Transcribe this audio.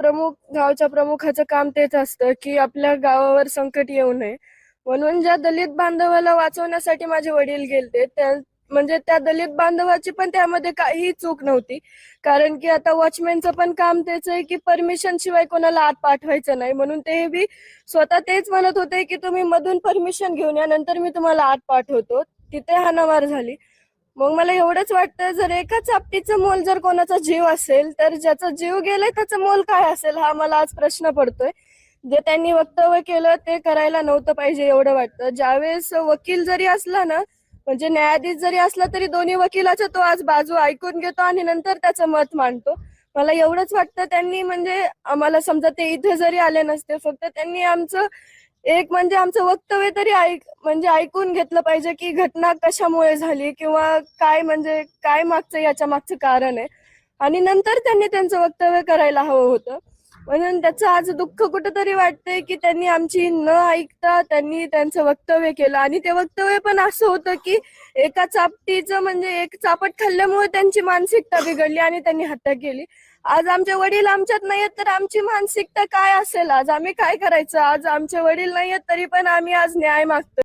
प्रमुख गावच्या प्रमुखाचं काम तेच असतं की आपल्या गावावर संकट येऊ नये. म्हणून ज्या दलित बांधवाला वाचवण्यासाठी माझे वडील गेले त्या म्हणजे त्या दलित बांधवाची पण त्यामध्ये काहीही चूक नव्हती. कारण की आता वॉचमॅनचं पण काम तेच आहे की परमिशन शिवाय कोणाला आत पाठवायचं नाही. म्हणून ते बी स्वतः तेच म्हणत होते की तुम्ही मधून परमिशन घेऊन या नंतर मी तुम्हाला आत पाठवतो. तिथे हाणामार झाली. मग मला एवढंच वाटतं जर एका चापटीचं मोल जर कोणाचा जीव असेल तर ज्याचा जीव गेलाय त्याचं मोल काय असेल हा मला आज प्रश्न पडतोय. जे त्यांनी वक्तव्य केलं ते करायला नव्हतं पाहिजे एवढं वाटतं. ज्यावेळेस वकील जरी असला ना म्हणजे न्यायाधीश जरी असला तरी दोन्ही वकिलाचा तो आज बाजू ऐकून घेतो आणि नंतर त्याचं मत मांडतो. मला एवढंच वाटतं त्यांनी म्हणजे आम्हाला समजा ते इथे जरी आले नसते फक्त त्यांनी आमचं एक म्हणजे आमचं वक्तव्य तरी ऐक म्हणजे ऐकून घेतलं पाहिजे की घटना कशामुळे झाली किंवा काय म्हणजे काय मागचं याच्या मागचं कारण आहे. आणि नंतर त्यांनी त्यांचं वक्तव्य करायला हवं होतं. म्हणून त्याचं आज दुःख कुठंतरी वाटतंय की त्यांनी आमची न ऐकता त्यांनी त्यांचं वक्तव्य केलं. आणि ते वक्तव्य पण असं होतं की एका चापटीचं म्हणजे एक चापट खाल्ल्यामुळे त्यांची मानसिकता बिघडली आणि त्यांनी हत्या केली. आज आमचे वडील आमच्यात नाही आहेत तर आमची मानसिकता काय असेल? आज आम्ही काय करायचं? आज आमचे वडील नाही आहेत तरी पण आम्ही आज न्याय मागतो